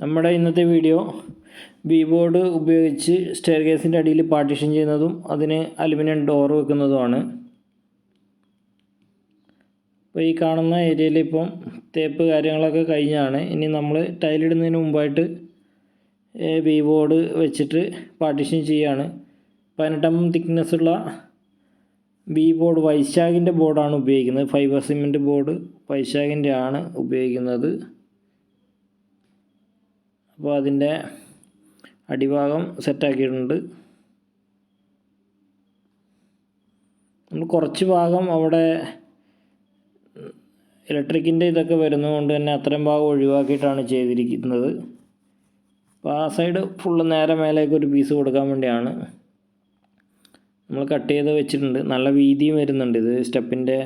നമ്മുടെ ഇന്നത്തെ video V board ഉപയോഗിച്ച് സ്റ്റെയർ കേസിന്റെ അടിയിൽ പാർട്ടീഷൻ ചെയ്യുന്നതും അതിന് അലുമിനിയം ഡോർ വെക്കുന്നതുമാണ്. അപ്പോൾ ഈ കാണുന്ന ഏരിയയിൽ ഇപ്പം തേപ്പ് കാര്യങ്ങളൊക്കെ കഴിഞ്ഞാണ്. ഇനി നമ്മൾ ടൈലിടുന്നതിന് മുമ്പായിട്ട് വി ബോർഡ് വെച്ചിട്ട് പാർട്ടീഷൻ ചെയ്യുകയാണ് പതിനെട്ടാം തിക്നെസ് ഉള്ള ബി ബോർഡ് വൈശാഖിന്റെ ബോർഡാണ് ഉപയോഗിക്കുന്നത്. ഫൈബർ സിമെന്റ് ബോർഡ് വൈശാഖിന്റെ ആണ് ഉപയോഗിക്കുന്നത്. അപ്പോൾ അതിന്റെ അടിഭാഗം സെറ്റാക്കിയിട്ടുണ്ട്. നമ്മൾ കുറച്ച് ഭാഗം അവിടെ ഇലക്ട്രിക്കിന്റെ ഇതൊക്കെ വരുന്നതുകൊണ്ട് തന്നെ അത്രയും ഭാഗം ഒഴിവാക്കിയിട്ടാണ് ചെയ്തിരിക്കുന്നത്. അപ്പോൾ ആ സൈഡ് ഫുള്ള് നേരെ മേലേക്ക് ഒരു പീസ് കൊടുക്കാൻ വേണ്ടിയാണ്. നമ്മൾ കട്ട് ചെയ്ത് വെച്ചിട്ടുണ്ട്. നല്ല വീതിയും വരുന്നുണ്ട്. ഇത് സ്റ്റെപ്പിന്റെ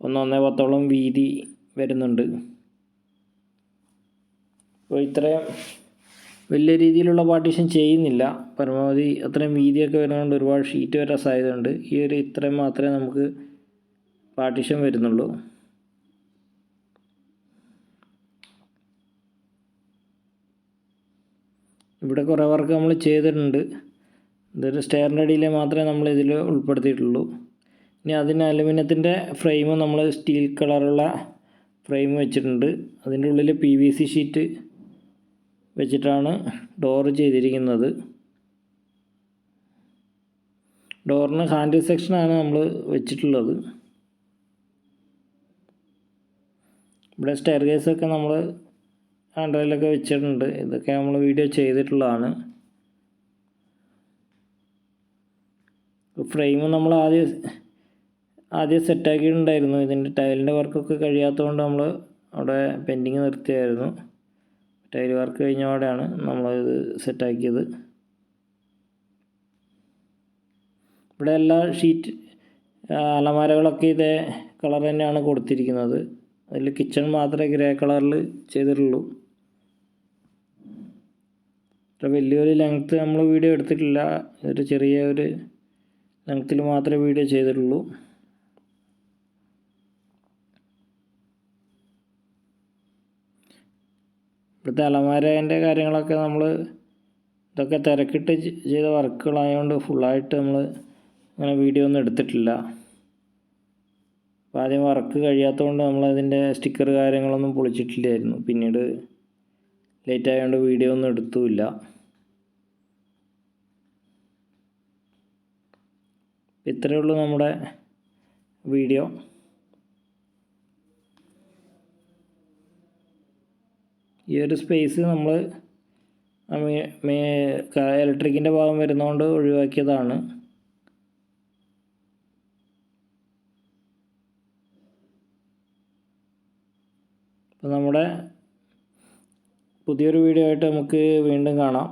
ഒന്നൊന്നേ പത്തോളം വീതി വരുന്നുണ്ട്. അപ്പോൾ ഇത്രയും വലിയ രീതിയിലുള്ള പാർട്ടീഷൻ ചെയ്യുന്നില്ല. പരമാവധി അത്രയും വീതിയൊക്കെ വരുന്നതുകൊണ്ട് ഒരുപാട് ഷീറ്റ് വരാൻ സാധ്യതയുണ്ട് ഈ ഒരു ഇത്രയും മാത്രമേ നമുക്ക് പാർട്ടീഷൻ വരുന്നുള്ളൂ. ഇവിടെ കുറേ വർക്ക് നമ്മൾ ചെയ്തിട്ടുണ്ട്. ഇതൊരു സ്റ്റെയറിന്റെ അടിയിലെ മാത്രമേ നമ്മൾ ഇതിൽ ഉൾപ്പെടുത്തിയിട്ടുള്ളൂ. ഇനി അതിന് അലുമിനിയത്തിന്റെ ഫ്രെയിം നമ്മൾ സ്റ്റീൽ കളറുള്ള ഫ്രെയിം വെച്ചിട്ടുണ്ട്. അതിന്റെ ഉള്ളിൽ പി വി സി ഷീറ്റ് വെച്ചിട്ടാണ് ഡോർ ചെയ്തിരിക്കുന്നത്. ഡോറിന് ഹാൻഡിൽ സെക്ഷനാണ് നമ്മൾ വെച്ചിട്ടുള്ളത്. ഇവിടെ സ്റ്റെയർ കേസൊക്കെ നമ്മൾ ഹാൻഡ്രയിലൊക്കെ വെച്ചിട്ടുണ്ട്. ഇതൊക്കെ നമ്മൾ വീഡിയോ ചെയ്തിട്ടുള്ളതാണ്. ഫ്രെയിം നമ്മൾ ആദ്യം ആദ്യം സെറ്റാക്കിയിട്ടുണ്ടായിരുന്നു ഇതിന്റെ ടൈലിന്റെ വർക്കൊക്കെ കഴിയാത്തതുകൊണ്ട് നമ്മൾ അവിടെ പെൻഡിങ് നിർത്തിയായിരുന്നു. ടൈൽ വർക്ക് കഴിഞ്ഞതോടെയാണ് നമ്മളിത് സെറ്റാക്കിയത്. ഇവിടെ എല്ലാ ഷീറ്റ് അലമാരകളൊക്കെ ഇതേ കളർ തന്നെയാണ് കൊടുത്തിരിക്കുന്നത്. അതിൽ കിച്ചൺ മാത്രമേ ഗ്രേ കളറിൽ ചെയ്തിട്ടുള്ളൂ. ഇത്ര വലിയൊരു ലെങ്ത്ത് നമ്മൾ വീഡിയോ എടുത്തിട്ടില്ല. ഒരു ചെറിയ ഒരു ലെങ്ത്തിൽ മാത്രമേ വീഡിയോ ചെയ്തിട്ടുള്ളൂ. ഇവിടുത്തെ അലമാരേന്റെ കാര്യങ്ങളൊക്കെ നമ്മൾ ഇതൊക്കെ തിരക്കിട്ട് ചെയ്ത വർക്കുകളായതുകൊണ്ട് ഫുള്ളായിട്ട് നമ്മൾ അങ്ങനെ വീഡിയോ ഒന്നും എടുത്തിട്ടില്ല. അപ്പോൾ ആദ്യം വർക്ക് കഴിയാത്തതുകൊണ്ട് നമ്മളതിന്റെ സ്റ്റിക്കർ കാര്യങ്ങളൊന്നും പൊളിച്ചിട്ടില്ലായിരുന്നു. പിന്നീട് ലേറ്റ് ആയതുകൊണ്ട് വീഡിയോ ഒന്നും എടുത്തുമില്ല ഇത്രയേ ഉള്ളൂ നമ്മുടെ വീഡിയോ. ഈ ഒരു സ്പേസ് നമ്മൾ ഇലക്ട്രിക്കിന്റെ ഭാഗം വരുന്നതുകൊണ്ട് ഒഴിവാക്കിയതാണ്. അപ്പോൾ നമ്മുടെ പുതിയൊരു വീഡിയോ ആയിട്ട് നമുക്ക് വീണ്ടും കാണാം.